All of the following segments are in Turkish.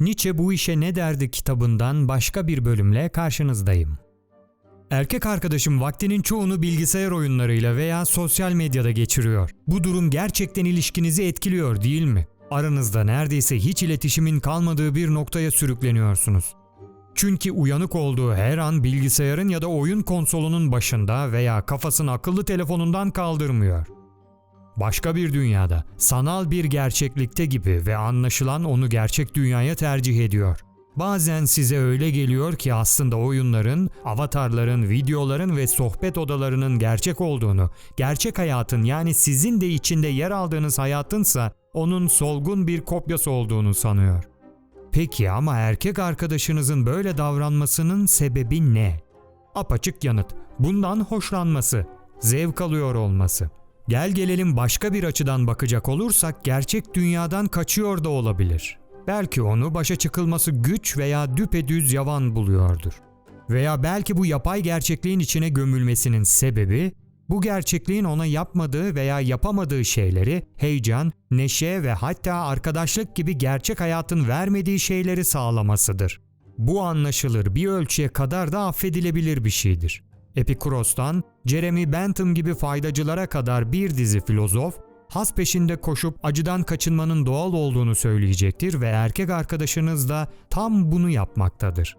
Nietzsche bu işe ne derdi kitabından başka bir bölümle karşınızdayım. Erkek arkadaşım vaktinin çoğunu bilgisayar oyunlarıyla veya sosyal medyada geçiriyor. Bu durum gerçekten ilişkinizi etkiliyor değil mi? Aranızda neredeyse hiç iletişimin kalmadığı bir noktaya sürükleniyorsunuz. Çünkü uyanık olduğu her an bilgisayarın ya da oyun konsolunun başında veya kafasını akıllı telefonundan kaldırmıyor. Başka bir dünyada, sanal bir gerçeklikte gibi ve anlaşılan onu gerçek dünyaya tercih ediyor. Bazen size öyle geliyor ki aslında oyunların, avatarların, videoların ve sohbet odalarının gerçek olduğunu, gerçek hayatın yani sizin de içinde yer aldığınız hayatınsa onun solgun bir kopyası olduğunu sanıyor. Peki ama erkek arkadaşınızın böyle davranmasının sebebi ne? Apaçık yanıt. Bundan hoşlanması, zevk alıyor olması. Gel gelelim başka bir açıdan bakacak olursak gerçek dünyadan kaçıyor da olabilir. Belki onu başa çıkılması güç veya düpedüz yavan buluyordur. Veya belki bu yapay gerçekliğin içine gömülmesinin sebebi bu gerçekliğin ona yapmadığı veya yapamadığı şeyleri, heyecan, neşe ve hatta arkadaşlık gibi gerçek hayatın vermediği şeyleri sağlamasıdır. Bu anlaşılır bir ölçüye kadar da affedilebilir bir şeydir. Epikuros'tan Jeremy Bentham gibi faydacılara kadar bir dizi filozof, has peşinde koşup acıdan kaçınmanın doğal olduğunu söyleyecektir ve erkek arkadaşınız da tam bunu yapmaktadır.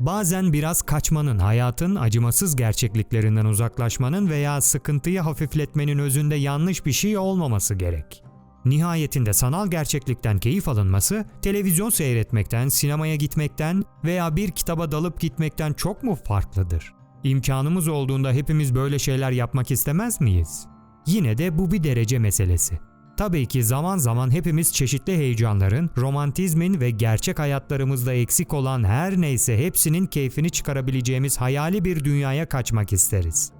Bazen biraz kaçmanın, hayatın acımasız gerçekliklerinden uzaklaşmanın veya sıkıntıyı hafifletmenin özünde yanlış bir şey olmaması gerek. Nihayetinde sanal gerçeklikten keyif alınması, televizyon seyretmekten, sinemaya gitmekten veya bir kitaba dalıp gitmekten çok mu farklıdır? İmkanımız olduğunda hepimiz böyle şeyler yapmak istemez miyiz? Yine de bu bir derece meselesi. Tabii ki zaman zaman hepimiz çeşitli heyecanların, romantizmin ve gerçek hayatlarımızda eksik olan her neyse hepsinin keyfini çıkarabileceğimiz hayali bir dünyaya kaçmak isteriz.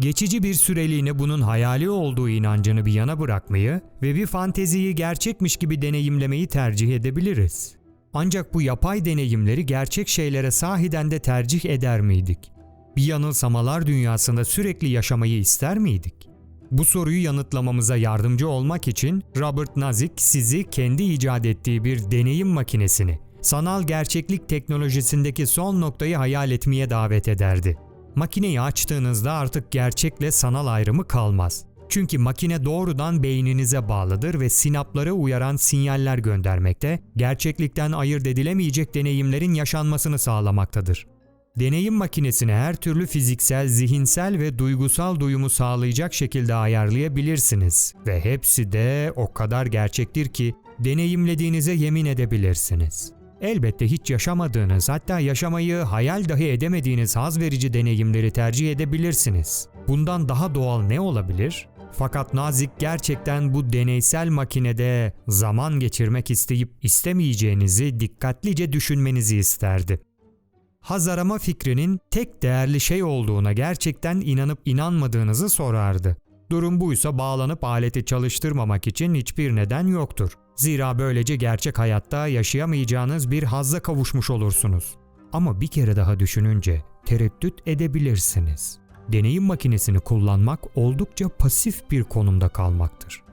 Geçici bir süreliğine bunun hayali olduğu inancını bir yana bırakmayı ve bir fanteziyi gerçekmiş gibi deneyimlemeyi tercih edebiliriz. Ancak bu yapay deneyimleri gerçek şeylere sahiden de tercih eder miydik? Bir yanılsamalar dünyasında sürekli yaşamayı ister miydik? Bu soruyu yanıtlamamıza yardımcı olmak için Robert Nozick sizi kendi icat ettiği bir deneyim makinesini, sanal gerçeklik teknolojisindeki son noktayı hayal etmeye davet ederdi. Makineyi açtığınızda artık gerçekle sanal ayrımı kalmaz. Çünkü makine doğrudan beyninize bağlıdır ve sinapları uyaran sinyaller göndermekte, gerçeklikten ayırt edilemeyecek deneyimlerin yaşanmasını sağlamaktadır. Deneyim makinesini her türlü fiziksel, zihinsel ve duygusal duyumu sağlayacak şekilde ayarlayabilirsiniz ve hepsi de o kadar gerçektir ki deneyimlediğinize yemin edebilirsiniz. Elbette hiç yaşamadığınız, hatta yaşamayı hayal dahi edemediğiniz haz verici deneyimleri tercih edebilirsiniz. Bundan daha doğal ne olabilir? Fakat Nazik gerçekten bu deneysel makinede zaman geçirmek isteyip istemeyeceğinizi dikkatlice düşünmenizi isterdi haz arama fikrinin tek değerli şey olduğuna gerçekten inanıp inanmadığınızı sorardı. Durum buysa bağlanıp aleti çalıştırmamak için hiçbir neden yoktur. Zira böylece gerçek hayatta yaşayamayacağınız bir hazza kavuşmuş olursunuz. Ama bir kere daha düşününce tereddüt edebilirsiniz. Deneyim makinesini kullanmak oldukça pasif bir konumda kalmaktır.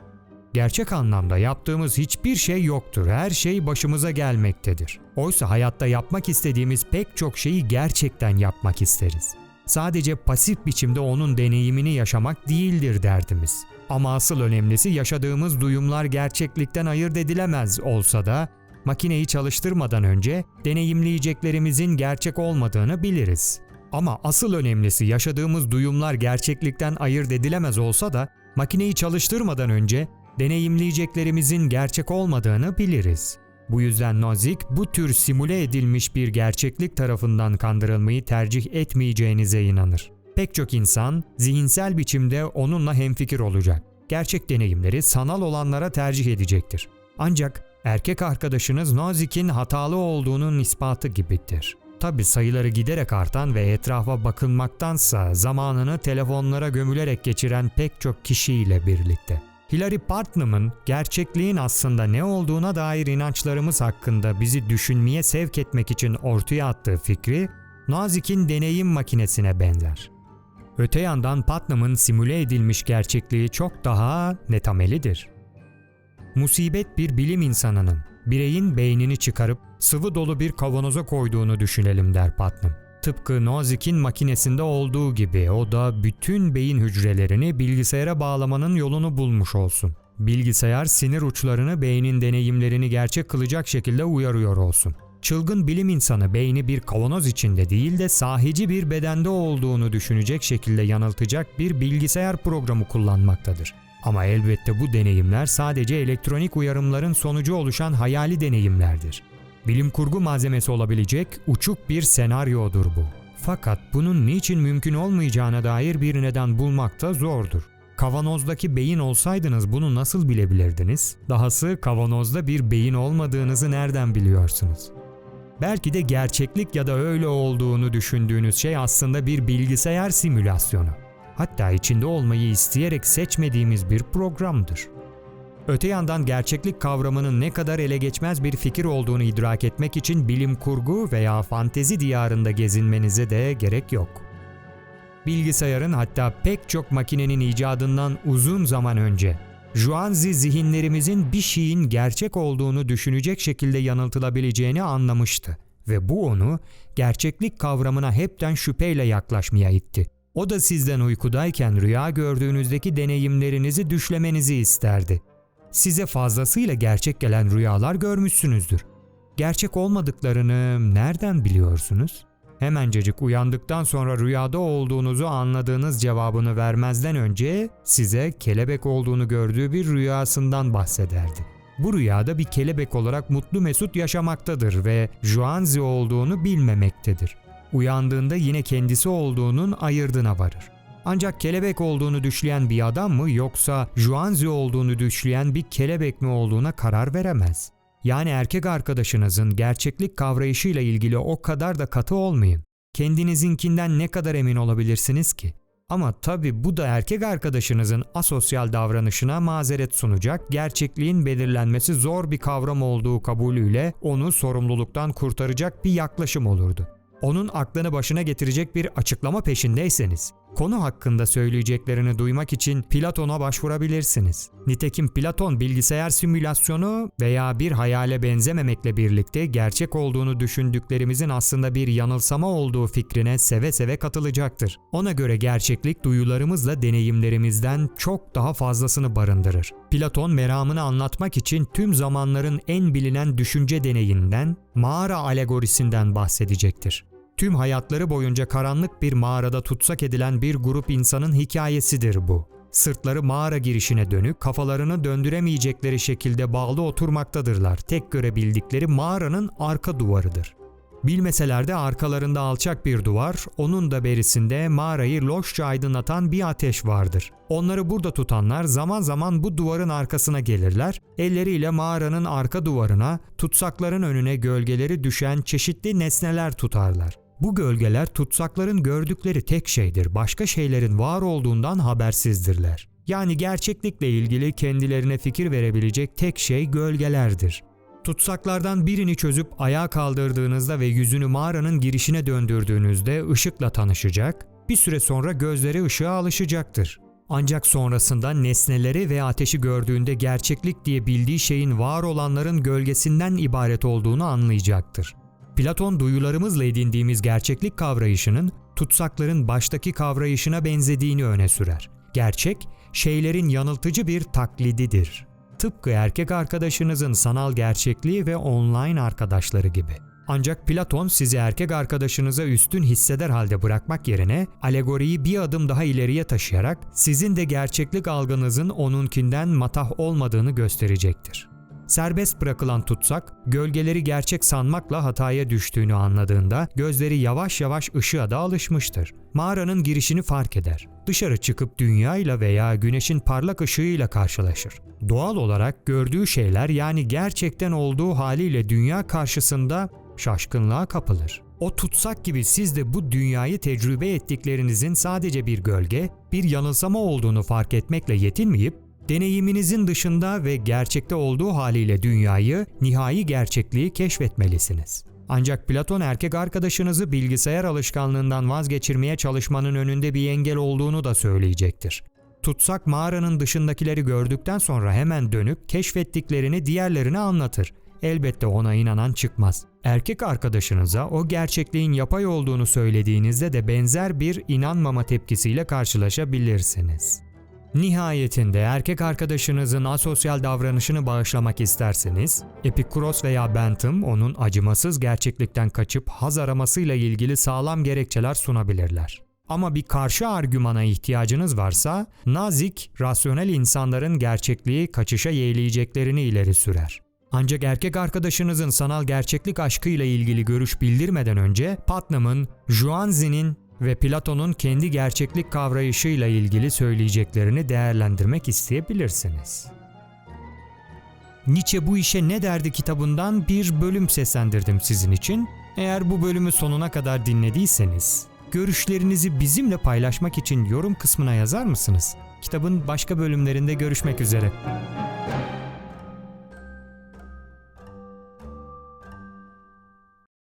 Gerçek anlamda yaptığımız hiçbir şey yoktur. Her şey başımıza gelmektedir. Oysa hayatta yapmak istediğimiz pek çok şeyi gerçekten yapmak isteriz. Sadece pasif biçimde onun deneyimini yaşamak değildir derdimiz. Ama asıl önemlisi yaşadığımız duyumlar gerçeklikten ayırt edilemez olsa da makineyi çalıştırmadan önce deneyimleyeceklerimizin gerçek olmadığını biliriz. Ama asıl önemlisi yaşadığımız duyumlar gerçeklikten ayırt edilemez olsa da makineyi çalıştırmadan önce deneyimleyeceklerimizin gerçek olmadığını biliriz. Bu yüzden Nozick bu tür simüle edilmiş bir gerçeklik tarafından kandırılmayı tercih etmeyeceğinize inanır. Pek çok insan zihinsel biçimde onunla hemfikir olacak. Gerçek deneyimleri sanal olanlara tercih edecektir. Ancak erkek arkadaşınız Nozick'in hatalı olduğunun ispatı gibidir. Tabi sayıları giderek artan ve etrafa bakılmaktansa zamanını telefonlara gömülerek geçiren pek çok kişiyle birlikte. Hilary Putnam'ın gerçekliğin aslında ne olduğuna dair inançlarımız hakkında bizi düşünmeye sevk etmek için ortaya attığı fikri Nazik'in deneyim makinesine benzer. Öte yandan Putnam'ın simüle edilmiş gerçekliği çok daha netamelidir. Musibet bir bilim insanının Bireyin beynini çıkarıp sıvı dolu bir kavanoza koyduğunu düşünelim der Putnam. Tıpkı Nozick'in makinesinde olduğu gibi o da bütün beyin hücrelerini bilgisayara bağlamanın yolunu bulmuş olsun. Bilgisayar sinir uçlarını beynin deneyimlerini gerçek kılacak şekilde uyarıyor olsun. Çılgın bilim insanı beyni bir kavanoz içinde değil de sahici bir bedende olduğunu düşünecek şekilde yanıltacak bir bilgisayar programı kullanmaktadır. Ama elbette bu deneyimler sadece elektronik uyarımların sonucu oluşan hayali deneyimlerdir. Bilim kurgu malzemesi olabilecek uçuk bir senaryodur bu. Fakat bunun niçin mümkün olmayacağına dair bir neden bulmak da zordur. Kavanozdaki beyin olsaydınız bunu nasıl bilebilirdiniz? Dahası kavanozda bir beyin olmadığınızı nereden biliyorsunuz? Belki de gerçeklik ya da öyle olduğunu düşündüğünüz şey aslında bir bilgisayar simülasyonu. Hatta içinde olmayı isteyerek seçmediğimiz bir programdır. Öte yandan gerçeklik kavramının ne kadar ele geçmez bir fikir olduğunu idrak etmek için bilim kurgu veya fantezi diyarında gezinmenize de gerek yok. Bilgisayarın hatta pek çok makinenin icadından uzun zaman önce Juanzi zihinlerimizin bir şeyin gerçek olduğunu düşünecek şekilde yanıltılabileceğini anlamıştı ve bu onu gerçeklik kavramına hepten şüpheyle yaklaşmaya itti. O da sizden uykudayken rüya gördüğünüzdeki deneyimlerinizi düşlemenizi isterdi. Size fazlasıyla gerçek gelen rüyalar görmüşsünüzdür. Gerçek olmadıklarını nereden biliyorsunuz? Hemencecik uyandıktan sonra rüyada olduğunuzu anladığınız cevabını vermezden önce size kelebek olduğunu gördüğü bir rüyasından bahsederdi. Bu rüyada bir kelebek olarak mutlu mesut yaşamaktadır ve Juanzi olduğunu bilmemektedir. Uyandığında yine kendisi olduğunun ayırdına varır. Ancak kelebek olduğunu düşleyen bir adam mı yoksa Juanzi olduğunu düşleyen bir kelebek mi olduğuna karar veremez. Yani erkek arkadaşınızın gerçeklik kavrayışıyla ilgili o kadar da katı olmayın. Kendinizinkinden ne kadar emin olabilirsiniz ki? Ama tabi bu da erkek arkadaşınızın asosyal davranışına mazeret sunacak, gerçekliğin belirlenmesi zor bir kavram olduğu kabulüyle onu sorumluluktan kurtaracak bir yaklaşım olurdu onun aklını başına getirecek bir açıklama peşindeyseniz, konu hakkında söyleyeceklerini duymak için Platon'a başvurabilirsiniz. Nitekim Platon bilgisayar simülasyonu veya bir hayale benzememekle birlikte gerçek olduğunu düşündüklerimizin aslında bir yanılsama olduğu fikrine seve seve katılacaktır. Ona göre gerçeklik duyularımızla deneyimlerimizden çok daha fazlasını barındırır. Platon meramını anlatmak için tüm zamanların en bilinen düşünce deneyinden, mağara alegorisinden bahsedecektir tüm hayatları boyunca karanlık bir mağarada tutsak edilen bir grup insanın hikayesidir bu. Sırtları mağara girişine dönük, kafalarını döndüremeyecekleri şekilde bağlı oturmaktadırlar. Tek görebildikleri mağaranın arka duvarıdır. Bilmeseler de arkalarında alçak bir duvar, onun da berisinde mağarayı loşça aydınlatan bir ateş vardır. Onları burada tutanlar zaman zaman bu duvarın arkasına gelirler, elleriyle mağaranın arka duvarına, tutsakların önüne gölgeleri düşen çeşitli nesneler tutarlar. Bu gölgeler tutsakların gördükleri tek şeydir. Başka şeylerin var olduğundan habersizdirler. Yani gerçeklikle ilgili kendilerine fikir verebilecek tek şey gölgelerdir. Tutsaklardan birini çözüp ayağa kaldırdığınızda ve yüzünü mağaranın girişine döndürdüğünüzde ışıkla tanışacak, bir süre sonra gözleri ışığa alışacaktır. Ancak sonrasında nesneleri ve ateşi gördüğünde gerçeklik diye bildiği şeyin var olanların gölgesinden ibaret olduğunu anlayacaktır. Platon duyularımızla edindiğimiz gerçeklik kavrayışının tutsakların baştaki kavrayışına benzediğini öne sürer. Gerçek, şeylerin yanıltıcı bir taklididir. Tıpkı erkek arkadaşınızın sanal gerçekliği ve online arkadaşları gibi. Ancak Platon sizi erkek arkadaşınıza üstün hisseder halde bırakmak yerine alegoriyi bir adım daha ileriye taşıyarak sizin de gerçeklik algınızın onunkinden matah olmadığını gösterecektir. Serbest bırakılan tutsak, gölgeleri gerçek sanmakla hataya düştüğünü anladığında gözleri yavaş yavaş ışığa da alışmıştır. Mağaranın girişini fark eder. Dışarı çıkıp dünyayla veya güneşin parlak ışığıyla karşılaşır. Doğal olarak gördüğü şeyler yani gerçekten olduğu haliyle dünya karşısında şaşkınlığa kapılır. O tutsak gibi siz de bu dünyayı tecrübe ettiklerinizin sadece bir gölge, bir yanılsama olduğunu fark etmekle yetinmeyip Deneyiminizin dışında ve gerçekte olduğu haliyle dünyayı, nihai gerçekliği keşfetmelisiniz. Ancak Platon erkek arkadaşınızı bilgisayar alışkanlığından vazgeçirmeye çalışmanın önünde bir engel olduğunu da söyleyecektir. Tutsak mağaranın dışındakileri gördükten sonra hemen dönüp keşfettiklerini diğerlerine anlatır. elbette ona inanan çıkmaz. Erkek arkadaşınıza o gerçekliğin yapay olduğunu söylediğinizde de benzer bir inanmama tepkisiyle karşılaşabilirsiniz. Nihayetinde erkek arkadaşınızın asosyal davranışını bağışlamak isterseniz, Epikuros veya Bentham onun acımasız gerçeklikten kaçıp haz aramasıyla ilgili sağlam gerekçeler sunabilirler. Ama bir karşı argümana ihtiyacınız varsa, nazik, rasyonel insanların gerçekliği kaçışa yeğleyeceklerini ileri sürer. Ancak erkek arkadaşınızın sanal gerçeklik aşkıyla ilgili görüş bildirmeden önce Putnam'ın, Zhuangzi'nin ve Platon'un kendi gerçeklik kavrayışıyla ilgili söyleyeceklerini değerlendirmek isteyebilirsiniz. Nietzsche bu işe ne derdi kitabından bir bölüm seslendirdim sizin için. Eğer bu bölümü sonuna kadar dinlediyseniz, görüşlerinizi bizimle paylaşmak için yorum kısmına yazar mısınız? Kitabın başka bölümlerinde görüşmek üzere.